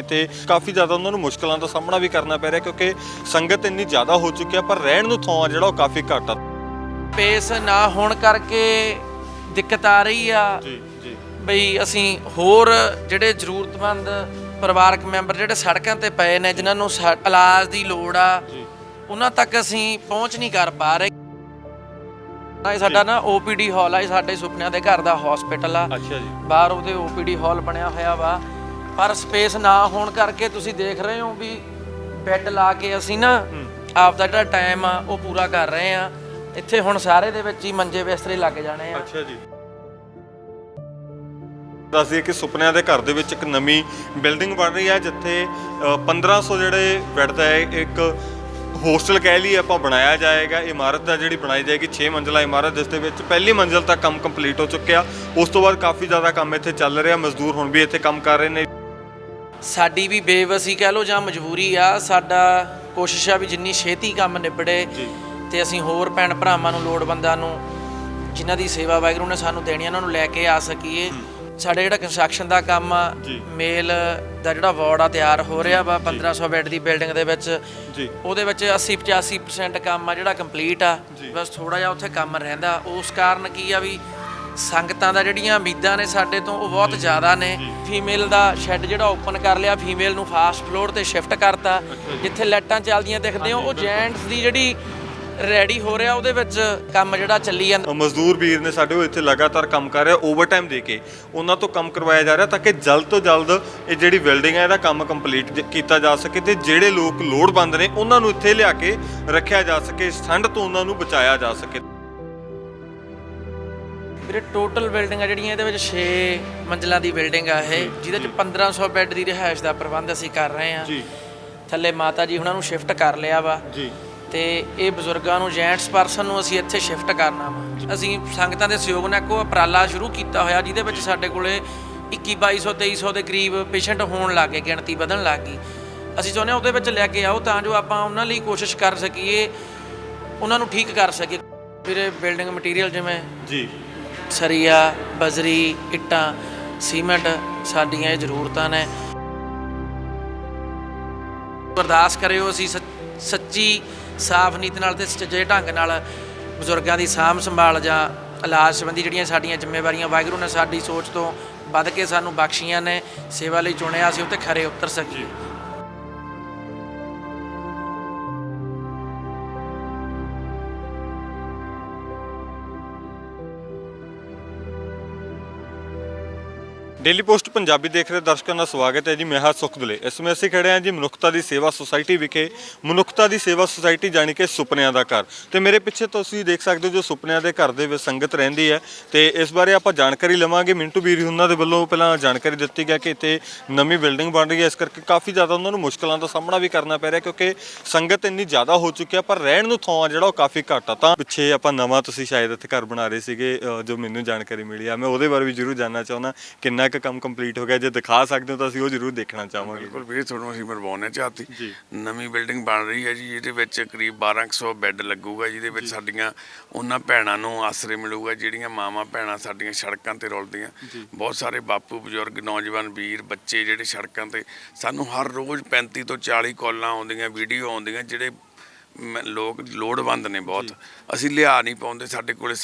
ਤੇ ਕਾਫੀ ਜ਼ਿਆਦਾ ਉਹਨਾਂ ਨੂੰ ਮੁਸ਼ਕਲਾਂ ਦਾ ਸਾਹਮਣਾ ਵੀ ਕਰਨਾ ਪੈ ਰਿਹਾ ਕਿਉਂਕਿ ਸੰਗਤ ਇੰਨੀ ਜ਼ਿਆਦਾ ਹੋ ਚੁੱਕੀ ਆ ਪਰ ਰਹਿਣ ਨੂੰ ਥਾਂ ਜਿਹੜਾ ਉਹ ਕਾਫੀ ਘੱਟ ਆ। ਪੇਸ ਨਾ ਹੋਣ ਕਰਕੇ ਦਿੱਕਤ ਆ ਰਹੀ ਆ। ਜੀ ਜੀ। ਬਈ ਅਸੀਂ ਹੋਰ ਜਿਹੜੇ ਜ਼ਰੂਰਤਮੰਦ ਪਰਿਵਾਰਕ ਮੈਂਬਰ ਜਿਹੜੇ ਸੜਕਾਂ ਤੇ ਪਏ ਨੇ ਜਿਨ੍ਹਾਂ ਨੂੰ ਇਲਾਜ ਦੀ ਲੋੜ ਆ ਉਹਨਾਂ ਤੱਕ ਅਸੀਂ ਪਹੁੰਚ ਨਹੀਂ ਕਰ ਪਾ ਰਹੇ। ਇਹ ਸਾਡਾ ਨਾ OPD ਹਾਲ ਆ ਇਹ ਸਾਡੇ ਸੁਪਨਿਆਂ ਦੇ ਘਰ ਦਾ ਹਸਪੀਟਲ ਆ। ਅੱਛਾ ਜੀ। ਬਾਹਰ ਉਹਦੇ OPD ਹਾਲ ਬਣਿਆ ਹੋਇਆ ਵਾ। ਪਰ ਸਪੇਸ ਨਾ ਹੋਣ ਕਰਕੇ ਤੁਸੀਂ ਦੇਖ ਰਹੇ ਹੋ ਵੀ ਬੈੱਡ ਲਾ ਕੇ ਅਸੀਂ ਨਾ ਆਪ ਦਾ ਜਿਹੜਾ ਟਾਈਮ ਆ ਉਹ ਪੂਰਾ ਕਰ ਰਹੇ ਆ। ਇੱਥੇ ਹੁਣ ਸਾਰੇ ਦੇ ਵਿੱਚ ਹੀ ਮੰਜੇ ਬਿਸਤਰੇ ਲੱਗ ਜਾਣੇ ਆ। ਅੱਛਾ ਜੀ। ਦੱਸਦੀਏ ਕਿ ਸੁਪਨਿਆਂ ਦੇ ਘਰ ਦੇ ਵਿੱਚ ਇੱਕ ਨਵੀਂ ਬਿਲਡਿੰਗ ਬਣ ਰਹੀ ਹੈ ਜਿੱਥੇ ਅ, 1500 ਜਿਹੜੇ ਬੈੱਡ ਦਾ ਇੱਕ ਹੋਸਟਲ ਕਹਿ ਲਈ ਆਪਾਂ ਬਣਾਇਆ ਜਾਏਗਾ। ਇਮਾਰਤ ਦਾ ਜਿਹੜੀ ਬਣਾਈ ਜਾਏਗੀ 6 ਮੰਜ਼ਲਾ ਇਮਾਰਤ ਜਿਸ ਦੇ ਵਿੱਚ ਪਹਿਲੀ ਮੰਜ਼ਲ ਤੱਕ ਕੰਮ ਕੰਪਲੀਟ ਹੋ ਚੁੱਕਿਆ। ਉਸ ਤੋਂ ਬਾਅਦ ਕਾਫੀ ਜ਼ਿਆਦਾ ਕੰਮ ਇੱਥੇ ਚੱਲ ਰਿਹਾ। ਮਜ਼ਦੂਰ ਹੁਣ ਵੀ ਇੱਥੇ ਕੰਮ ਕਰ ਰਹੇ ਨੇ। ਸਾਡੀ ਵੀ ਬੇਵਸੀ ਕਹਿ ਲਓ ਜਾਂ ਮਜਬੂਰੀ ਆ ਸਾਡਾ ਕੋਸ਼ਿਸ਼ ਆ ਵੀ ਜਿੰਨੀ ਛੇਤੀ ਕੰਮ ਨਿਬੜੇ ਤੇ ਅਸੀਂ ਹੋਰ ਭੈਣ ਭਰਾਵਾਂ ਨੂੰ ਲੋੜਵੰਦਾਂ ਨੂੰ ਜਿਨ੍ਹਾਂ ਦੀ ਸੇਵਾ ਵਾਹਿਗੁਰੂ ਨੇ ਸਾਨੂੰ ਦੇਣੀ ਉਹਨਾਂ ਨੂੰ ਲੈ ਕੇ ਆ ਸਕੀਏ। ਸਾਡੇ ਜਿਹੜਾ ਕੰਸਟਰਕਸ਼ਨ ਦਾ ਕੰਮ ਆ। ਮੇਲ ਦਾ ਜਿਹੜਾ ਵਾਰਡ ਆ ਤਿਆਰ ਹੋ ਰਿਹਾ ਵਾ 1500 ਬੈੱਡ ਦੀ ਬਿਲਡਿੰਗ ਦੇ ਵਿੱਚ। ਜੀ। ਉਹਦੇ ਵਿੱਚ 80 85% ਕੰਮ ਆ ਜਿਹੜਾ ਕੰਪਲੀਟ ਆ। ਬਸ ਥੋੜਾ ਜਿਹਾ ਉੱਥੇ ਕੰਮ ਰਹਿੰਦਾ। ਉਸ ਕਾਰਨ ਕੀ ਆ ਵੀ ਸੰਗਤਾਂ ਦਾ ਜਿਹੜੀਆਂ ਉਮੀਦਾਂ ਨੇ ਸਾਡੇ ਤੋਂ ਉਹ ਬਹੁਤ ਜ਼ਿਆਦਾ ਨੇ। ਫੀਮੇਲ ਦਾ ਸ਼ੈੱਡ ਜਿਹੜਾ ਓਪਨ ਕਰ ਲਿਆ ਫੀਮੇਲ ਨੂੰ ਫਾਸਟ ਫਲੋਰ ਤੇ ਸ਼ਿਫਟ ਕਰਤਾ। ਜਿੱਥੇ ਲਾਈਟਾਂ ਚੱਲਦੀਆਂ ਦਿਖਦੇ ਹੋ ਉਹ ਜੈਂਟਸ ਦੀ ਜਿਹੜੀ ਰੈਡੀ ਹੋ ਰਿਹਾ ਉਹਦੇ ਵਿੱਚ ਕੰਮ ਜਿਹੜਾ ਚੱਲੀ ਜਾਂਦਾ। ਮਜ਼ਦੂਰ ਵੀਰ ਨੇ ਸਾਡੇ ਉਹ ਇੱਥੇ ਲਗਾਤਾਰ ਕੰਮ ਕਰ ਰਿਹਾ ਓਵਰਟਾਈਮ ਦੇ ਕੇ। ਉਹਨਾਂ ਤੋਂ ਕੰਮ ਕਰਵਾਇਆ ਜਾ ਰਿਹਾ ਤਾਂ ਕਿ ਜਲਦ ਤੋਂ ਜਲਦ ਇਹ ਜਿਹੜੀ ਬਿਲਡਿੰਗ ਹੈ ਇਹਦਾ ਕੰਮ ਕੰਪਲੀਟ ਕੀਤਾ ਜਾ ਸਕੇ ਤੇ ਜਿਹੜੇ ਲੋਕ ਲੋੜਵੰਦ ਨੇ ਉਹਨਾਂ ਨੂੰ ਇੱਥੇ ਲਿਆ ਕੇ ਰੱਖਿਆ ਜਾ ਸਕੇ ਇਸ ਠੰਡ ਤੋਂ ਉਹਨਾਂ ਨੂੰ ਬਚਾਇਆ ਜਾ ਸਕੇ। ਵੀਰੇ ਟੋਟਲ ਬਿਲਡਿੰਗਾਂ ਜਿਹੜੀਆਂ ਇਹਦੇ ਵਿੱਚ 6 ਮੰਜ਼ਲਾਂ ਦੀ ਬਿਲਡਿੰਗ ਆ ਇਹ ਜਿਹਦੇ ਚ 1500 ਬੈੱਡ ਦੀ ਰਿਹਾਇਸ਼ ਦਾ ਪ੍ਰਬੰਧ ਅਸੀਂ ਕਰ ਰਹੇ ਹਾਂ ਜੀ। ਥੱਲੇ ਮਾਤਾ ਜੀ ਉਹਨਾਂ ਨੂੰ ਸ਼ਿਫਟ ਕਰ ਲਿਆ ਵਾ। ਜੀ। ਤੇ ਇਹ ਬਜ਼ੁਰਗਾਂ ਨੂੰ ਜੈਂਟਸ ਪਰਸਨ ਨੂੰ ਅਸੀਂ ਇੱਥੇ ਸ਼ਿਫਟ ਕਰਨਾ ਵਾ। ਅਸੀਂ ਸੰਗਤਾਂ ਦੇ ਸਹਿਯੋਗ ਨਾਲ ਕੋ ਉਪਰਾਲਾ ਸ਼ੁਰੂ ਕੀਤਾ ਹੋਇਆ ਜਿਹਦੇ ਵਿੱਚ ਸਾਡੇ ਕੋਲੇ 21 2200 2300 ਦੇ ਕਰੀਬ ਪੇਸ਼ੈਂਟ ਹੋਣ ਲੱਗੇ ਗਿਣਤੀ ਵਧਣ ਲੱਗ ਗਈ। ਅਸੀਂ ਚਾਹੁੰਦੇ ਉਹਦੇ ਵਿੱਚ ਲੈ ਕੇ ਆਓ ਤਾਂ ਜੋ ਆਪਾਂ ਉਹਨਾਂ ਲਈ ਕੋਸ਼ਿਸ਼ ਕਰ ਸਕੀਏ ਉਹਨਾਂ ਨੂੰ ਠੀਕ ਕਰ ਸਕੀਏ। ਵੀਰੇ ਬਿਲਡਿੰਗ ਮਟੀਰੀਅਲ ਜਿਵੇਂ ਜੀ। ਸਰੀਆ ਬਜਰੀ, ਇੱਟਾਂ, ਸੀਮੈਂਟ ਸਾਡੀਆਂ ਇਹ ਜ਼ਰੂਰਤਾਂ ਨੇ। ਅਰਦਾਸ ਕਰਿਓ ਅਸੀਂ ਸੱਚ- ਸੱਚੀ ਸਾਫ਼ ਨੀਤ ਨਾਲ ਤੇ ਸੱਚੇ ਢੰਗ ਨਾਲ ਬਜ਼ੁਰਗਾਂ ਦੀ ਸਾਂਭ ਸੰਭਾਲ ਜਾਂ ਇਲਾਜ ਸੰਬੰਧੀ ਜਿਹੜੀਆਂ ਸਾਡੀਆਂ ਜ਼ਿੰਮੇਵਾਰੀਆਂ, ਵਾਹਿਗੁਰੂ ਨੇ ਸਾਡੀ ਸੋਚ ਤੋਂ ਵੱਧ ਕੇ ਸਾਨੂੰ ਬਖਸ਼ੀਆਂ ਨੇ, ਸੇਵਾ ਲਈ ਚੁਣਿਆ, ਅਸੀਂ ਉੱਤੇ ਖਰੇ ਉਤਰ ਸਕੀਏ। ਡੇਲੀ ਪੋਸਟ ਪੰਜਾਬੀ ਦੇਖ ਰਹੇ ਦਰਸ਼ਕਾਂ ਦਾ ਸਵਾਗਤ ਹੈ ਜੀ, ਮੈਂ ਹਾਂ ਸੁਖਦਲੇ ਇਸ ਸਮੇਂ ਅਸੀਂ ਖੜੇ ਹਾਂ ਜੀ ਮਨੁੱਖਤਾ ਦੀ ਸੇਵਾ ਸੁਸਾਇਟੀ ਵਿਖੇ। ਮਨੁੱਖਤਾ ਦੀ ਸੇਵਾ ਸੁਸਾਇਟੀ ਜਾਣੀ ਕਿ ਸੁਪਨਿਆਂ ਦਾ ਘਰ। ਤੇ ਮੇਰੇ ਪਿੱਛੇ ਤੁਸੀਂ ਦੇਖ ਸਕਦੇ ਹੋ ਜੋ ਸੁਪਨਿਆਂ ਦੇ ਘਰ ਦੇ ਵਿੱਚ ਸੰਗਤ ਰਹਿੰਦੀ ਹੈ। ਤੇ ਇਸ ਬਾਰੇ ਆਪਾਂ ਜਾਣਕਾਰੀ ਲਵਾਂਗੇ। ਮਿੰਟੂ ਵੀਰ ਉਹਨਾਂ ਦੇ ਵੱਲੋਂ ਪਹਿਲਾਂ ਜਾਣਕਾਰੀ ਦਿੱਤੀ ਗਿਆ ਕਿ ਇੱਥੇ ਨਵੀਂ ਬਿਲਡਿੰਗ ਬਣ ਰਹੀ ਹੈ। ਇਸ ਕਰਕੇ ਕਾਫੀ ਜ਼ਿਆਦਾ ਉਹਨਾਂ ਨੂੰ ਮੁਸ਼ਕਲਾਂ ਦਾ ਸਾਹਮਣਾ ਵੀ ਕਰਨਾ ਪੈ ਰਿਹਾ ਕਿਉਂਕਿ ਸੰਗਤ ਇੰਨੀ ਜ਼ਿਆਦਾ ਹੋ ਚੁੱਕੀ ਹੈ, ਪਰ ਰਹਿਣ ਨੂੰ ਥਾਂ ਜਿਹੜਾ ਉਹ ਕਾਫੀ ਘੱਟ ਆ। ਤਾਂ ਪਿੱਛੇ ਆਪਾਂ ਨਵਾਂ ਤੁਸੀਂ ਸ਼ਾਇਦ ਇੱਥੇ ਘਰ ਬਣਾ ਰਹੇ ਸੀਗੇ ਜੋ ਮੈਨੂੰ ਜਾਣਕਾਰੀ ਮਿਲੀ ਆ। ਮੈਂ ਉਹਦੇ ਬਾਰੇ ਵੀ ਜ਼ਰੂਰ ਜਾਣਨਾ ਚਾਹੁੰਦਾ ਕਿੰਨਾ ਕੁ ਕੰਮ ਕੰਪਲੀਟ ਹੋ ਗਿਆ ਜੇ ਦਿਖਾ ਸਕਦੇ ਹੋ ਤਾਂ ਅਸੀਂ ਉਹ ਜ਼ਰੂਰ ਦੇਖਣਾ ਚਾਹਾਂਗੇ। ਬਿਲਕੁਲ ਵੀਰ ਤੁਹਾਨੂੰ ਅਸੀਂ ਮਰਵਾਉਣੇ ਚਾਹਤੀ। ਨਵੀਂ ਬਿਲਡਿੰਗ ਬਣ ਰਹੀ ਹੈ ਜੀ ਜਿਹਦੇ ਵਿੱਚ ਕਰੀਬ 1200 ਬੈੱਡ ਲੱਗੂਗਾ ਜਿਹਦੇ ਵਿੱਚ ਸਾਡੀਆਂ ਉਹਨਾਂ ਭੈਣਾਂ ਨੂੰ ਆਸਰੇ ਮਿਲੂਗਾ ਜਿਹੜੀਆਂ ਮਾਵਾਂ ਭੈਣਾਂ ਸਾਡੀਆਂ ਸੜਕਾਂ ਤੇ ਰੁਲਦੀਆਂ। ਬਹੁਤ ਸਾਰੇ ਬਾਪੂ ਬਜ਼ੁਰਗ ਨੌਜਵਾਨ ਵੀਰ ਬੱਚੇ ਜਿਹੜੇ ਸੜਕਾਂ ਤੇ ਸਾਨੂੰ ਹਰ ਰੋਜ਼ 35 ਤੋਂ 40 ਕਾਲਾਂ ਆਉਂਦੀਆਂ ਵੀਡੀਓ ਆਉਂਦੀਆਂ ਜਿਹੜੇ ਲੋਕ ਲੋੜਵੰਦ ਨੇ ਬਹੁਤ। ਅਸੀਂ ਲਿਆ ਨਹੀਂ ਪਾਉਂਦੇ ਸਾਡੇ ਕੋਲੇ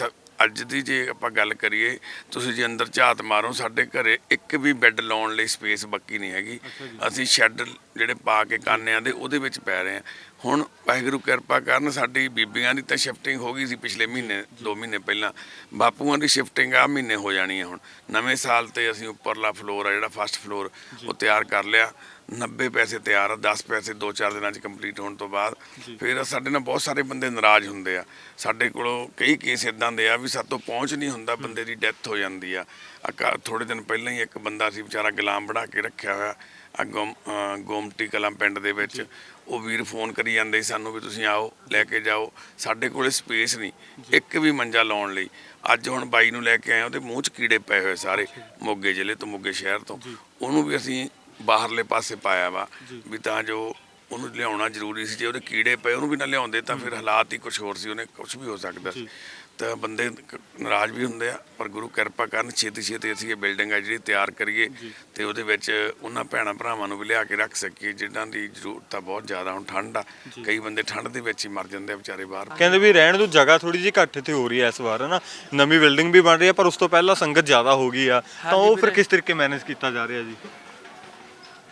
ਅੱਜ ਦੀ ਜੇ ਆਪਾਂ ਗੱਲ ਕਰੀਏ ਤੁਸੀਂ ਜੇ ਅੰਦਰ ਝਾਤ ਮਾਰੋ ਸਾਡੇ ਘਰੇ ਇੱਕ ਵੀ ਬੈੱਡ ਲਾਉਣ ਲਈ ਸਪੇਸ ਬਾਕੀ ਨਹੀਂ ਹੈਗੀ। ਅਸੀਂ ਸ਼ੈੱਡ ਜਿਹੜੇ ਪਾ ਕੇ ਕਾਨਿਆਂ ਦੇ ਉਹਦੇ ਵਿੱਚ ਪੈ ਰਹੇ ਹਾਂ। ਹੁਣ ਵਾਹਿਗੁਰੂ ਕਿਰਪਾ ਕਰਨ ਸਾਡੀ ਬੀਬੀਆਂ ਦੀ ਤਾਂ ਸ਼ਿਫਟਿੰਗ ਹੋ ਗਈ ਸੀ ਪਿਛਲੇ ਮਹੀਨੇ 2 ਮਹੀਨੇ ਪਹਿਲਾਂ। ਬਾਪੂਆਂ ਦੀ ਸ਼ਿਫਟਿੰਗ ਆ ਮਹੀਨੇ ਹੋ ਜਾਣੀ ਹੈ ਹੁਣ। ਨਵੇਂ ਸਾਲ ਤੇ ਅਸੀਂ ਉੱਪਰਲਾ ਫਲੋਰ ਆ ਜਿਹੜਾ ਫਸਟ ਫਲੋਰ ਉਹ ਤਿਆਰ ਕਰ ਲਿਆ। 90 ਪੈਸੇ ਤਿਆਰ ਆ 10 ਪੈਸੇ 2-4 ਦਿਨਾਂ 'ਚ ਕੰਪਲੀਟ ਹੋਣ ਤੋਂ ਬਾਅਦ। ਫਿਰ ਸਾਡੇ ਨਾਲ ਬਹੁਤ ਸਾਰੇ ਬੰਦੇ ਨਾਰਾਜ਼ ਹੁੰਦੇ ਆ। ਸਾਡੇ ਕੋਲੋਂ ਕਈ ਕੇਸ ਇਦਾਂ ਦੇ ਆ ਵੀ ਸਾਤੋਂ ਪਹੁੰਚ ਨਹੀਂ ਹੁੰਦਾ ਬੰਦੇ ਦੀ ਡੈਥ ਹੋ ਜਾਂਦੀ ਆ। ਥੋੜੇ ਦਿਨ ਪਹਿਲਾਂ ਹੀ ਇੱਕ ਬੰਦਾ ਸੀ ਵਿਚਾਰਾ ਗੁਲਾਮ ਬਣਾ ਕੇ ਰੱਖਿਆ ਹੋਇਆ। ਆ ਗੋਮਟੀ ਕਲਾਂ ਪਿੰਡ ਦੇ ਵਿੱਚ ਉਹ ਵੀਰ ਫੋਨ ਕਰੀ ਜਾਂਦੇ ਸਾਨੂੰ ਵੀ ਤੁਸੀਂ ਆਓ ਲੈ ਕੇ ਜਾਓ। ਸਾਡੇ ਕੋਲੇ ਸਪੇਸ ਨਹੀਂ। ਇੱਕ ਵੀ ਮੰਜਾ ਲਾਉਣ ਲਈ। ਅੱਜ ਹੁਣ ਬਾਈ ਨੂੰ ਲੈ ਕੇ ਆਏ ਉਹਦੇ ਮੂੰਹ 'ਚ ਕੀੜੇ ਪਏ ਹੋਏ ਸਾਰੇ ਮੋਗੇ ਜ਼ਿਲ੍ਹੇ ਤੋਂ ਮੋਗੇ ਸ਼ਹਿਰ ਤੋਂ। ਉਹਨੂੰ ਵੀ ਅਸੀਂ ਬਾਹਰਲੇ ਪਾਸੇ ਪਾਇਆ ਵਾ ਵੀ ਤਾਂ ਜੋ ਉਹਨੂੰ ਲਿਆਉਣਾ ਜ਼ਰੂਰੀ ਸੀ। ਜੇ ਉਹਦੇ ਕੀੜੇ ਪਏ ਉਹਨੂੰ ਵੀ ਨਾ ਲਿਆਉਂਦੇ ਤਾਂ ਫਿਰ ਹਾਲਾਤ ਹੀ ਕੁਝ ਹੋਰ ਸੀ ਉਹਨੇ ਕੁਝ ਵੀ ਹੋ ਸਕਦਾ ਸੀ। ਤਾਂ ਬੰਦੇ ਨਾਰਾਜ਼ ਵੀ ਹੁੰਦੇ ਆ ਪਰ ਗੁਰੂ ਕਿਰਪਾ ਕਰਨ ਛੇਤੀ ਛੇਤੀ ਅਸੀਂ ਇਹ ਬਿਲਡਿੰਗ ਆ ਜਿਹੜੀ ਤਿਆਰ ਕਰੀਏ ਤੇ ਉਹਦੇ ਵਿੱਚ ਉਹਨਾਂ ਭੈਣਾਂ ਭਰਾਵਾਂ ਨੂੰ ਵੀ ਲਿਆ ਕੇ ਰੱਖ ਸਕੀਏ ਜਿਨ੍ਹਾਂ ਦੀ ਜ਼ਰੂਰਤ ਆ ਬਹੁਤ ਜ਼ਿਆਦਾ ਹੁਣ ਠੰਡ ਆ। ਕਈ ਬੰਦੇ ਠੰਡ ਦੇ ਵਿੱਚ ਹੀ ਮਰ ਜਾਂਦੇ ਆ ਵਿਚਾਰੇ ਬਾਹਰ। ਕਹਿੰਦੇ ਵੀ ਰਹਿਣ ਨੂੰ ਜਗ੍ਹਾ ਥੋੜੀ ਜਿਹੀ ਘੱਟ ਇੱਥੇ ਹੋ ਰਹੀ ਹੈ ਇਸ ਵਾਰ ਹਨਾ। ਨਵੀਂ ਬਿਲਡਿੰਗ ਵੀ ਬਣ ਰਹੀ ਹੈ ਪਰ ਉਸ ਤੋਂ ਪਹਿਲਾਂ ਸੰਗਤ ਜ਼ਿਆਦਾ ਹੋ ਗਈ ਆ। ਤਾਂ ਉਹ ਫਿਰ ਕਿਸ ਤਰੀਕੇ ਮੈਨੇਜ ਕੀਤਾ ਜਾ ਰਿਹਾ ਜੀ?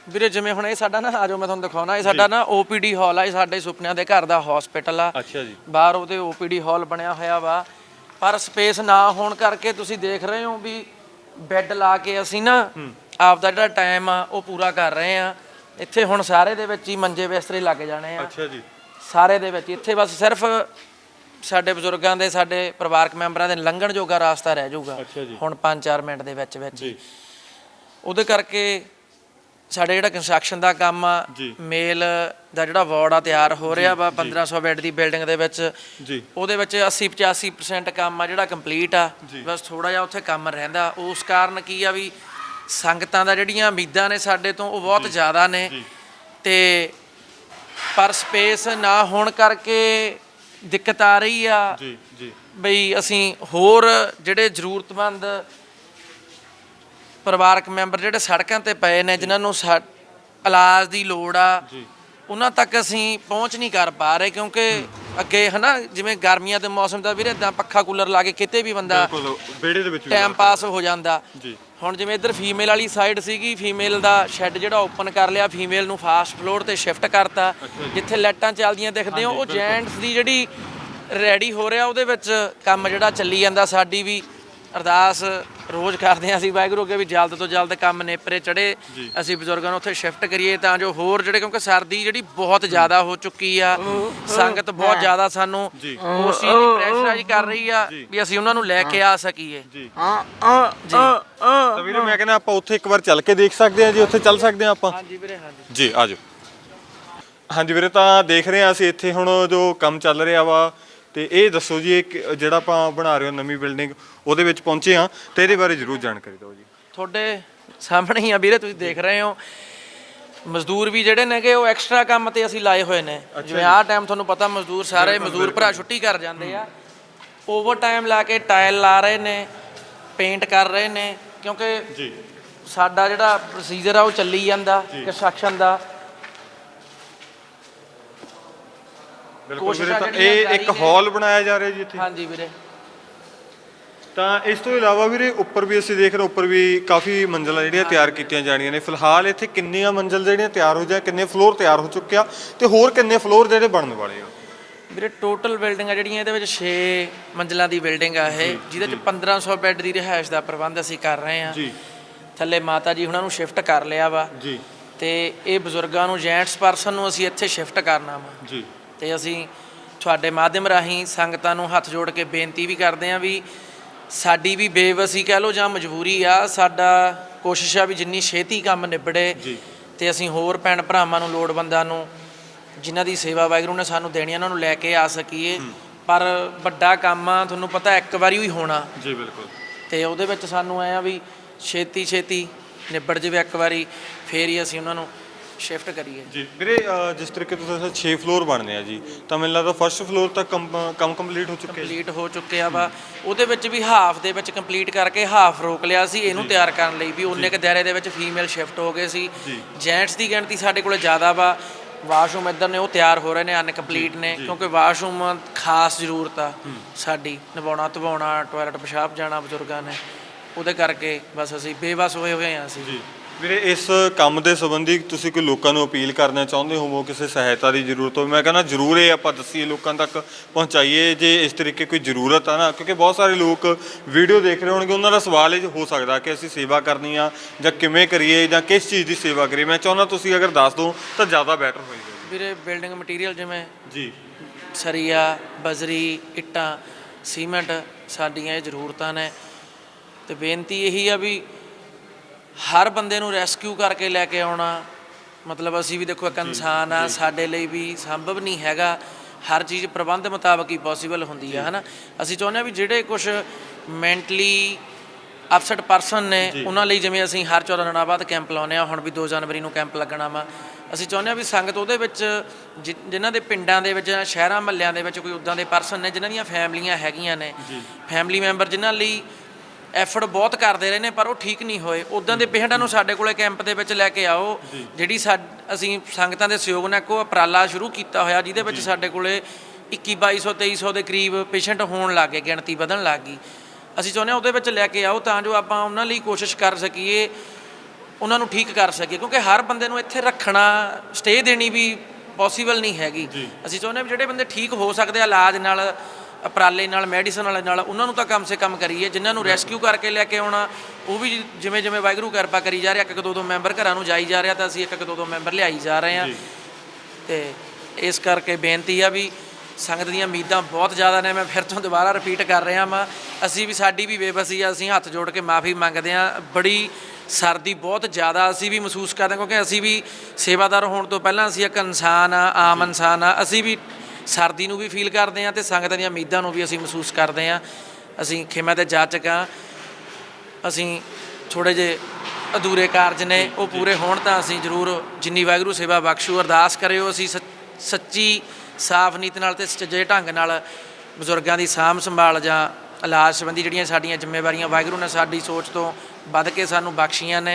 ਵੀਰੇ ਜਿਵੇਂ ਹੁਣ ਇਹ ਸਾਡਾ ਨਾ ਆਜੋ ਮੈਂ ਤੁਹਾਨੂੰ ਦਿਖਾਉਣਾ ਇਹ ਸਾਡਾ ਨਾ OPD ਹਾਲ ਆ ਇਹ ਸਾਡੇ ਸੁਪਨਿਆਂ ਦੇ ਘਰ ਦਾ ਹਸਪੀਟਲ ਆ। ਅੱਛਾ ਜੀ। ਬਾਹਰ ਉਹਦੇ OPD ਹਾਲ ਬਣਿਆ ਹੋਇਆ ਵਾ। ਪਰ ਸਪੇਸ ਨਾ ਹੋਣ ਕਰਕੇ ਤੁਸੀਂ ਦੇਖ ਰਹੇ ਹੋ ਵੀ ਬੈੱਡ ਲਾ ਕੇ ਅਸੀਂ ਨਾ ਆਪ ਦਾ ਜਿਹੜਾ ਟਾਈਮ ਆ ਉਹ ਪੂਰਾ ਕਰ ਰਹੇ ਆ। ਇੱਥੇ ਹੁਣ ਸਾਰੇ ਦੇ ਵਿੱਚ ਹੀ ਮੰਜੇ ਬਿਸਤਰੇ ਲੱਗ ਜਾਣੇ ਆ। ਅੱਛਾ ਜੀ। ਸਾਰੇ ਦੇ ਵਿੱਚ ਇੱਥੇ ਬਸ ਸਿਰਫ ਸਾਡੇ ਬਜ਼ੁਰਗਾਂ ਦੇ ਸਾਡੇ ਪਰਿਵਾਰਕ ਮੈਂਬਰਾਂ ਦੇ ਲੰਘਣ ਜੋਗਾ ਰਾਸਤਾ ਰਹਿ ਜਾਊਗਾ। ਅੱਛਾ ਜੀ। ਹੁਣ 5-4 ਮਿੰਟ ਦੇ ਵਿੱਚ ਵਿੱਚ ਉਹਦੇ ਕਰਕੇ ਸਾਡੇ ਜਿਹੜਾ ਕੰਸਟਰਕਸ਼ਨ ਦਾ ਕੰਮ ਆ। ਮੇਲ ਦਾ ਜਿਹੜਾ ਵਾਰਡ ਆ ਤਿਆਰ ਹੋ ਰਿਹਾ ਵਾ 1500 ਬੈੱਡ ਦੀ ਬਿਲਡਿੰਗ ਦੇ ਵਿੱਚ। ਜੀ। ਉਹਦੇ ਵਿੱਚ 80 85% ਕੰਮ ਆ ਜਿਹੜਾ ਕੰਪਲੀਟ ਆ। ਬਸ ਥੋੜਾ ਜਿਹਾ ਉੱਥੇ ਕੰਮ ਰਹਿੰਦਾ। ਉਸ ਕਾਰਨ ਕੀ ਆ ਵੀ ਸੰਗਤਾਂ ਦਾ ਜਿਹੜੀਆਂ ਉਮੀਦਾਂ ਨੇ ਸਾਡੇ ਤੋਂ ਉਹ ਬਹੁਤ ਜ਼ਿਆਦਾ ਨੇ। ਤੇ ਪਰ ਸਪੇਸ ਨਾ ਹੋਣ ਕਰਕੇ ਦਿੱਕਤ ਆ ਰਹੀ ਆ। ਜੀ ਜੀ। ਬਈ ਅਸੀਂ ਹੋਰ ਜਿਹੜੇ ਜ਼ਰੂਰਤਮੰਦ ਪਰਿਵਾਰਕ ਮੈਂਬਰ ਜਿਹੜੇ ਸੜਕਾਂ ਤੇ ਪਏ ਨੇ ਜਿਨ੍ਹਾਂ ਨੂੰ ਸਾ- ਇਲਾਜ ਦੀ ਲੋੜ ਆ ਉਹਨਾਂ ਤੱਕ ਅਸੀਂ ਪਹੁੰਚ ਨਹੀਂ ਕਰ ਪਾ ਰਹੇ ਕਿਉਂਕਿ ਅੱਗੇ ਹਨਾ ਜਿਵੇਂ ਗਰਮੀਆਂ ਦੇ ਮੌਸਮ ਦਾ ਵੀਰੇ ਇਦਾਂ ਪੱਖਾ ਕੂਲਰ ਲਾ ਕੇ ਕਿਤੇ ਵੀ ਬੰਦਾ ਬਿਲਕੁਲ ਵਿਹੜੇ ਦੇ ਵਿੱਚ ਵੀ ਟਾਈਮ ਪਾਸ ਹੋ ਜਾਂਦਾ। ਜੀ। ਹੁਣ ਜਿਵੇਂ ਇੱਧਰ ਫੀਮੇਲ ਵਾਲੀ ਸਾਈਡ ਸੀਗੀ ਫੀਮੇਲ ਦਾ ਸ਼ੈੱਡ ਜਿਹੜਾ ਓਪਨ ਕਰ ਲਿਆ ਫੀਮੇਲ ਨੂੰ ਫਾਸਟ ਫਲੋਰ ਤੇ ਸ਼ਿਫਟ ਕਰਤਾ। ਜਿੱਥੇ ਲਾਈਟਾਂ ਚੱਲਦੀਆਂ ਦਿਖਦੇ ਹੋ ਉਹ ਜੈਂਟਸ ਦੀ ਜਿਹੜੀ ਰੈਡੀ ਹੋ ਰਿਹਾ ਉਹਦੇ ਵਿੱਚ ਕੰਮ ਜਿਹੜਾ ਚੱਲੀ ਜਾਂਦਾ ਸਾਡੀ ਵੀ। ਅਰਦਾਸ ਰੋਜ਼ ਕਰਦੇ ਹਾਂ ਅਸੀਂ ਵਾਹਿਗੁਰੂ ਅੱਗੇ ਵੀ ਜਲਦ ਤੋਂ ਜਲਦ ਕੰਮ ਨੇਪਰੇ ਚੜੇ ਅਸੀਂ ਬਜ਼ੁਰਗਾਂ ਨੂੰ ਉੱਥੇ ਸ਼ਿਫਟ ਕਰੀਏ ਤਾਂ ਜੋ ਹੋਰ ਜਿਹੜੇ ਕਿਉਂਕਿ ਸਰਦੀ ਜਿਹੜੀ ਬਹੁਤ ਜ਼ਿਆਦਾ ਹੋ ਚੁੱਕੀ ਆ ਸੰਗਤ ਬਹੁਤ ਜ਼ਿਆਦਾ ਸਾਨੂੰ ਉਸ ਚੀਜ਼ ਦੀ ਪ੍ਰੈਸ਼ਰਾਈਜ਼ ਕਰ ਰਹੀ ਆ ਵੀ ਅਸੀਂ ਉਹਨਾਂ ਨੂੰ ਲੈ ਕੇ ਆ ਸਕੀਏ। ਜੀ। ਜੀ। ਤਾਂ ਵੀਰੇ ਮੈਂ ਕਹਿੰਦਾ ਆਪਾਂ ਉੱਥੇ ਇੱਕ ਵਾਰ ਚੱਲ ਕੇ ਦੇਖ ਸਕਦੇ ਹਾਂ ਜੀ ਉੱਥੇ ਚੱਲ ਸਕਦੇ ਹਾਂ ਆਪਾਂ। ਹਾਂਜੀ ਵੀਰੇ ਹਾਂਜੀ। ਜੀ ਆਜੋ ਹਾਂਜੀ ਵੀਰੇ ਤਾਂ ਦੇਖ ਰਹੇ ਹਾਂ ਅਸੀਂ ਇੱਥੇ ਹੁਣ ਜੋ ਕੰਮ ਚੱਲ ਰਿਹਾ ਵਾ ਤੇ ਇਹ ਦੱਸੋ ਜੀ ਇਹ ਕਿ- ਜਿਹੜਾ ਆਪਾਂ ਬਣਾ ਰਹੇ ਹਾਂ ਨਵੀਂ ਬਿਲਡਿੰਗ ਉਹਦੇ ਵਿੱਚ ਪਹੁੰਚੇ ਆ ਤੇ ਇਹਦੇ ਬਾਰੇ ਜ਼ਰੂਰ ਜਾਣਕਾਰੀ ਦਿਓ ਜੀ। ਤੁਹਾਡੇ ਸਾਹਮਣੇ ਹੀ ਆ ਵੀਰੇ ਤੁਸੀਂ ਦੇਖ ਰਹੇ ਹੋ। ਮਜ਼ਦੂਰ ਵੀ ਜਿਹੜੇ ਨੇਗੇ ਉਹ ਐਕਸਟਰਾ ਕੰਮ ਤੇ ਅਸੀਂ ਲਾਏ ਹੋਏ ਨੇ। ਜਿਵੇਂ ਆਹ ਟਾਈਮ ਤੁਹਾਨੂੰ ਪਤਾ ਮਜ਼ਦੂਰ ਸਾਰੇ ਮਜ਼ਦੂਰ ਭਰਾ ਛੁੱਟੀ ਕਰ ਜਾਂਦੇ ਆ। ਓਵਰ ਟਾਈਮ ਲਾ ਕੇ ਟਾਇਲ ਲਾ ਰਹੇ ਨੇ ਪੇਂਟ ਕਰ ਰਹੇ ਨੇ ਕਿਉਂਕਿ ਜੀ। ਸਾਡਾ ਜਿਹੜਾ ਪ੍ਰੋਸੀਜਰ ਆ ਉਹ ਚੱਲੀ ਜਾਂਦਾ ਕੰਸਟਰਕਸ਼ਨ ਦਾ। ਬਿਲਕੁਲ ਕੋਸ਼ਿਸ਼ਾਂ ਵੀਰੇ ਤਾਂ ਜਿਹੜੀਆਂ ਇਹ ਜਾਰੀ ਇੱਕ ਨੇ। ਹਾਲ ਬਣਾਇਆ ਜਾ ਰਿਹਾ ਜੀ ਇੱਥੇ। ਹਾਂਜੀ ਵੀਰੇ। ਤਾਂ ਇਸ ਤੋਂ ਇਲਾਵਾ ਵੀਰੇ ਉੱਪਰ ਵੀ ਅਸੀਂ ਦੇਖ ਰਹੇ ਉੱਪਰ ਵੀ ਕਾਫੀ ਮੰਜ਼ਲਾਂ ਜਿਹੜੀਆਂ ਤਿਆਰ ਕੀਤੀਆਂ ਜਾਣੀਆਂ ਨੇ। ਫਿਲਹਾਲ ਇੱਥੇ ਕਿੰਨੀਆਂ ਮੰਜ਼ਲ ਜਿਹੜੀਆਂ ਤਿਆਰ ਹੋ ਜਾ ਕਿੰਨੇ ਫਲੋਰ ਤਿਆਰ ਹੋ ਚੁੱਕਿਆ ਤੇ ਹੋਰ ਕਿੰਨੇ ਫਲੋਰ ਜਿਹੜੇ ਬਣਨ ਵਾਲੇ ਆ? ਵੀਰੇ ਟੋਟਲ ਬਿਲਡਿੰਗਾਂ ਜਿਹੜੀਆਂ ਇਹਦੇ ਵਿੱਚ 6 ਮੰਜ਼ਲਾਂ ਦੀ ਬਿਲਡਿੰਗ ਆ ਇਹ ਜਿਹਦੇ ਚ 1500 ਬੈੱਡ ਦੀ ਰਿਹਾਇਸ਼ ਦਾ ਪ੍ਰਬੰਧ ਅਸੀਂ ਕਰ ਰਹੇ ਹਾਂ। ਜੀ। ਥੱਲੇ ਮਾਤਾ ਜੀ ਉਹਨਾਂ ਨੂੰ ਸ਼ਿਫਟ ਕਰ ਲਿਆ ਵਾ। ਜੀ। ਤੇ ਇਹ ਬਜ਼ੁਰਗਾਂ ਨੂੰ ਜੈਂਟਸ ਪਰਸਨ ਨੂੰ ਅਸੀਂ ਇੱਥੇ ਸ਼ਿਫਟ ਕਰਨਾ ਵਾ। ਜੀ। ਤੇ ਅਸੀਂ ਤੁਹਾਡੇ ਮਾਧਿਅਮ ਰਾਹੀਂ ਸੰਗਤਾਂ ਨੂੰ ਹੱਥ ਜੋੜ ਕੇ ਬੇਨਤੀ ਵੀ ਕਰਦੇ ਹਾਂ ਵੀ ਸਾਡੀ ਵੀ ਬੇਵਸੀ ਕਹਿ ਲਓ ਜਾਂ ਮਜਬੂਰੀ ਆ ਸਾਡਾ ਕੋਸ਼ਿਸ਼ ਆ ਵੀ ਜਿੰਨੀ ਛੇਤੀ ਕੰਮ ਨਿਬੜੇ ਜੀ। ਤੇ ਅਸੀਂ ਹੋਰ ਭੈਣ ਭਰਾਵਾਂ ਨੂੰ ਲੋੜਵੰਦਾਂ ਨੂੰ ਜਿਨ੍ਹਾਂ ਦੀ ਸੇਵਾ ਵਾਹਿਗੁਰੂ ਨੇ ਸਾਨੂੰ ਦੇਣੀ ਆ, ਉਹਨਾਂ ਨੂੰ ਲੈ ਕੇ ਆ ਸਕੀਏ। ਪਰ ਵੱਡਾ ਕੰਮ ਆ ਤੁਹਾਨੂੰ ਪਤਾ ਇੱਕ ਵਾਰੀ ਹੀ ਹੋਣਾ। ਜੀ ਬਿਲਕੁਲ। ਤੇ ਉਹਦੇ ਵਿੱਚ ਸਾਨੂੰ ਐ ਆ ਵੀ ਛੇਤੀ ਛੇਤੀ ਨਿਬੜ ਜਾਵੇ ਇੱਕ ਵਾਰੀ ਫੇਰ ਹੀ ਅਸੀਂ ਉਹਨਾਂ ਨੂੰ ਸ਼ਿਫਟ ਕਰੀਏ। ਜੀ ਵੀਰੇ ਜਿਸ ਤਰੀਕੇ ਤੁਸੀਂ ਦੱਸਿਆ 6 ਫਲੋਰ ਬਣਨੇ ਆ ਜੀ ਤਾਂ ਮੈਨੂੰ ਲੱਗਦਾ ਫਰਸਟ ਫਲੋਰ ਤੱਕ ਕੰਮ ਕੰਮ ਕੰਪਲੀਟ ਹੋ ਚੁੱਕਿਆ ਕੰਪਲੀਟ ਹੋ ਚੁੱਕਿਆ ਵਾ। ਉਹਦੇ ਵਿੱਚ ਵੀ ਹਾਫ ਦੇ ਵਿੱਚ ਕੰਪਲੀਟ ਕਰਕੇ ਹਾਫ ਰੋਕ ਲਿਆ ਸੀ ਇਹਨੂੰ ਤਿਆਰ ਕਰਨ ਲਈ ਵੀ ਉਹਨੇ ਕ ਦਾਇਰੇ ਦੇ ਵਿੱਚ ਫੀਮੇਲ ਸ਼ਿਫਟ ਹੋ ਗਏ ਸੀ। ਜੈਂਟਸ ਦੀ ਗਿਣਤੀ ਸਾਡੇ ਕੋਲੇ ਜ਼ਿਆਦਾ ਵਾ। ਵਾਸ਼ਰੂਮ ਇੱਧਰ ਨੇ ਉਹ ਤਿਆਰ ਹੋ ਰਹੇ ਨੇ ਅਨਕੰਪਲੀਟ ਨੇ ਕਿਉਂਕਿ ਵਾਸ਼ਰੂਮ ਖਾਸ ਜ਼ਰੂਰਤ ਆ ਸਾਡੀ। ਨਵਾਉਣਾ ਧਵਾਉਣਾ ਟਾਇਲਟ ਪਿਸ਼ਾਬ ਜਾਣਾ ਬਜ਼ੁਰਗਾਂ ਨੇ। ਉਹਦੇ ਕਰਕੇ ਬਸ ਅਸੀਂ ਬੇਵਸ ਹੋਏ ਹੋਏ ਆ ਅਸੀਂ। ਜੀ। ਵੀਰੇ ਇਸ ਕੰਮ ਦੇ ਸੰਬੰਧੀ ਤੁਸੀਂ ਕੋਈ ਲੋਕਾਂ ਨੂੰ ਅਪੀਲ ਕਰਨਾ ਚਾਹੁੰਦੇ ਹੋਵੋ ਕਿਸੇ ਸਹਾਇਤਾ ਦੀ ਜ਼ਰੂਰਤ ਹੋਵੇ? ਮੈਂ ਕਹਿੰਦਾ ਜ਼ਰੂਰ ਇਹ ਆਪਾਂ ਦੱਸੀਏ ਲੋਕਾਂ ਤੱਕ ਪਹੁੰਚਾਈਏ ਜੇ ਇਸ ਤਰੀਕੇ ਕੋਈ ਜ਼ਰੂਰਤ ਆ ਨਾ ਕਿਉਂਕਿ ਬਹੁਤ ਸਾਰੇ ਲੋਕ ਵੀਡੀਓ ਦੇਖ ਰਹੇ ਹੋਣਗੇ ਉਹਨਾਂ ਦਾ ਸਵਾਲ ਇਹ ਹੋ ਸਕਦਾ ਕਿ ਅਸੀਂ ਸੇਵਾ ਕਰਨੀ ਆ ਜਾਂ ਕਿਵੇਂ ਕਰੀਏ ਜਾਂ ਕਿਸ ਚੀਜ਼ ਦੀ ਸੇਵਾ ਕਰੀਏ? ਮੈਂ ਚਾਹੁੰਦਾ ਤੁਸੀਂ ਅਗਰ ਦੱਸ ਦਿਓ ਤਾਂ ਜ਼ਿਆਦਾ ਬੈਟਰ ਹੋਏਗਾ ਵੀਰੇ ਬਿਲਡਿੰਗ ਮਟੀਰੀਅਲ ਜਿਵੇਂ ਜੀ। ਸਰੀਆ ਬਜਰੀ ਇੱਟਾਂ ਸੀਮੈਂਟ ਸਾਡੀਆਂ ਇਹ ਜ਼ਰੂਰਤਾਂ ਨੇ। ਤੇ ਬੇਨਤੀ ਇਹੀ ਆ ਵੀ ਹਰ ਬੰਦੇ ਨੂੰ ਰੈਸਕਿਊ ਕਰਕੇ ਲੈ ਕੇ ਆਉਣਾ। ਮਤਲਬ ਅਸੀਂ ਵੀ ਦੇਖੋ ਇੱਕ ਇਨਸਾਨ ਆ ਸਾਡੇ ਲਈ ਵੀ ਸੰਭਵ ਨਹੀਂ ਹੈਗਾ। ਹਰ ਚੀਜ਼ ਪ੍ਰਬੰਧ ਮੁਤਾਬਕ ਹੀ ਪੋਸੀਬਲ ਹੁੰਦੀ ਆ ਹਨਾ? ਅਸੀਂ ਚਾਹੁੰਦੇ ਆ ਵੀ ਜਿਹੜੇ ਕੁਝ ਮੈਂਟਲੀ ਅਪਸੈਟ ਪਰਸਨ ਨੇ ਉਹਨਾਂ ਲਈ ਜਿਵੇਂ ਅਸੀਂ ਹਰ 14 ਦਿਨਾਂ ਬਾਅਦ ਕੈਂਪ ਲਾਉਂਦੇ ਆ ਹੁਣ ਵੀ 2 ਜਨਵਰੀ ਨੂੰ ਕੈਂਪ ਲੱਗਣਾ ਵਾ। ਅਸੀਂ ਚਾਹੁੰਦੇ ਹਾਂ ਵੀ ਸੰਗਤ ਉਹਦੇ ਵਿੱਚ ਜਿਨ੍ਹਾਂ ਦੇ ਪਿੰਡਾਂ ਦੇ ਵਿੱਚ ਜਾਂ ਸ਼ਹਿਰਾਂ ਮਹੱਲਿਆਂ ਦੇ ਵਿੱਚ ਕੋਈ ਉਦਾਂ ਦੇ ਪਰਸਨ ਨੇ ਜਿਨ੍ਹਾਂ ਦੀਆਂ ਫੈਮਲੀਆਂ ਹੈਗੀਆਂ ਨੇ। ਫੈਮਲੀ ਮੈਂਬਰ ਜਿਨ੍ਹਾਂ ਲਈ ਐਫਰਟ ਬਹੁਤ ਕਰਦੇ ਰਹੇ ਨੇ ਪਰ ਉਹ ਠੀਕ ਨਹੀਂ ਹੋਏ। ਉਦਾਂ ਦੇ ਪੇਸ਼ੈਂਟਾਂ ਨੂੰ ਸਾਡੇ ਕੋਲੇ ਕੈਂਪ ਦੇ ਵਿੱਚ ਲੈ ਕੇ ਆਓ। ਜਿਹੜੀ ਅਸੀਂ ਸੰਗਤਾਂ ਦੇ ਸਹਿਯੋਗ ਨਾਲ ਕੋ ਉਪਰਾਲਾ ਸ਼ੁਰੂ ਕੀਤਾ ਹੋਇਆ ਜਿਹਦੇ ਵਿੱਚ ਸਾਡੇ ਕੋਲੇ 21 2200 2300 ਦੇ ਕਰੀਬ ਪੇਸ਼ੈਂਟ ਹੋਣ ਲੱਗ ਗਿਣਤੀ ਵਧਣ ਲੱਗ ਗਈ। ਅਸੀਂ ਚਾਹੁੰਦੇ ਹਾਂ ਉਹਦੇ ਵਿੱਚ ਲੈ ਕੇ ਆਓ ਤਾਂ ਜੋ ਆਪਾਂ ਉਹਨਾਂ ਲਈ ਕੋਸ਼ਿਸ਼ ਕਰ ਸਕੀਏ ਉਹਨਾਂ ਨੂੰ ਠੀਕ ਕਰ ਸਕੀਏ ਕਿਉਂਕਿ ਹਰ ਬੰਦੇ ਨੂੰ ਇੱਥੇ ਰੱਖਣਾ ਸਟੇ ਦੇਣੀ ਵੀ ਪੋਸੀਬਲ ਨਹੀਂ ਹੈਗੀ। ਅਸੀਂ ਚਾਹੁੰਦੇ ਹਾਂ ਜਿਹੜੇ ਬੰਦੇ ਠੀਕ ਹੋ ਸਕਦੇ ਆ ਇਲਾਜ ਨਾਲ ਉਪਰਾਲੇ ਨਾਲ ਮੈਡੀਸਨ ਵਾਲੇ ਨਾਲ ਉਹਨਾਂ ਨੂੰ ਤਾਂ ਕਮ ਸੇ ਕਮ ਕਰੀਏ ਜਿਨ੍ਹਾਂ ਨੂੰ ਰੈਸਕਿਊ ਕਰਕੇ ਲੈ ਕੇ ਆਉਣਾ ਉਹ ਵੀ ਜਿਵੇਂ ਜਿਵੇਂ ਵਾਹਿਗੁਰੂ ਕਿਰਪਾ ਕਰੀ ਜਾ ਰਿਹਾ ਇੱਕ ਇੱਕ ਦੋ ਦੋ ਮੈਂਬਰ ਘਰਾਂ ਨੂੰ ਜਾਈ ਜਾ ਰਿਹਾ ਤਾਂ ਅਸੀਂ ਇੱਕ ਇੱਕ ਦੋ ਦੋ ਮੈਂਬਰ ਲਿਆਈ ਜਾ ਰਹੇ ਹਾਂ। ਤੇ ਇਸ ਕਰਕੇ ਬੇਨਤੀ ਆ ਵੀ ਸੰਗਤ ਦੀਆਂ ਉਮੀਦਾਂ ਬਹੁਤ ਜ਼ਿਆਦਾ ਨੇ ਮੈਂ ਫਿਰ ਤੋਂ ਦੁਬਾਰਾ ਰਿਪੀਟ ਕਰ ਰਿਹਾ ਵਾਂ। ਅਸੀਂ ਵੀ ਸਾਡੀ ਵੀ ਬੇਬਸੀ ਆ ਅਸੀਂ ਹੱਥ ਜੋੜ ਕੇ ਮਾਫੀ ਮੰਗਦੇ ਹਾਂ। ਬੜੀ ਸਰਦੀ ਬਹੁਤ ਜ਼ਿਆਦਾ ਅਸੀਂ ਵੀ ਮਹਿਸੂਸ ਕਰਦੇ ਹਾਂ ਕਿਉਂਕਿ ਅਸੀਂ ਵੀ ਸੇਵਾਦਾਰ ਹੋਣ ਤੋਂ ਪਹਿਲਾਂ ਅਸੀਂ ਇੱਕ ਇਨਸਾਨ ਆ ਆਮ ਇਨਸਾਨ ਆ ਅਸੀਂ ਵੀ ਸਰਦੀ ਨੂੰ ਵੀ ਫੀਲ ਕਰਦੇ ਹਾਂ ਤੇ ਸੰਗਤ ਦੀਆਂ ਉਮੀਦਾਂ ਨੂੰ ਵੀ ਅਸੀਂ ਮਹਿਸੂਸ ਕਰਦੇ ਹਾਂ। ਅਸੀਂ ਖੇਮਾ ਤੇ ਜਾਚਕ ਹਾਂ। ਅਸੀਂ ਥੋੜੇ ਜੇ ਅਧੂਰੇ ਕਾਰਜ ਨੇ ਉਹ ਪੂਰੇ ਹੋਣ ਤਾਂ ਅਸੀਂ ਜ਼ਰੂਰ ਜਿੰਨੀ ਵਾਹਿਗੁਰੂ ਸੇਵਾ ਬਖਸ਼ੂ ਅਰਦਾਸ ਕਰਿਓ ਅਸੀਂ ਸੱਚ- ਸੱਚੀ ਸਾਫ਼ ਨੀਤ ਨਾਲ ਤੇ ਸੱਚੇ ਢੰਗ ਨਾਲ ਬਜ਼ੁਰਗਾਂ ਦੀ ਸਾਂਭ ਸੰਭਾਲ ਜਾਂ ਇਲਾਜ ਸੰਬੰਧੀ ਜਿਹੜੀਆਂ ਸਾਡੀਆਂ ਜ਼ਿੰਮੇਵਾਰੀਆਂ ਵਾਹਿਗੁਰੂ ਨੇ ਸਾਡੀ ਸੋਚ ਤੋਂ ਵੱਧ ਕੇ ਸਾਨੂੰ ਬਖਸ਼ੀਆਂ ਨੇ।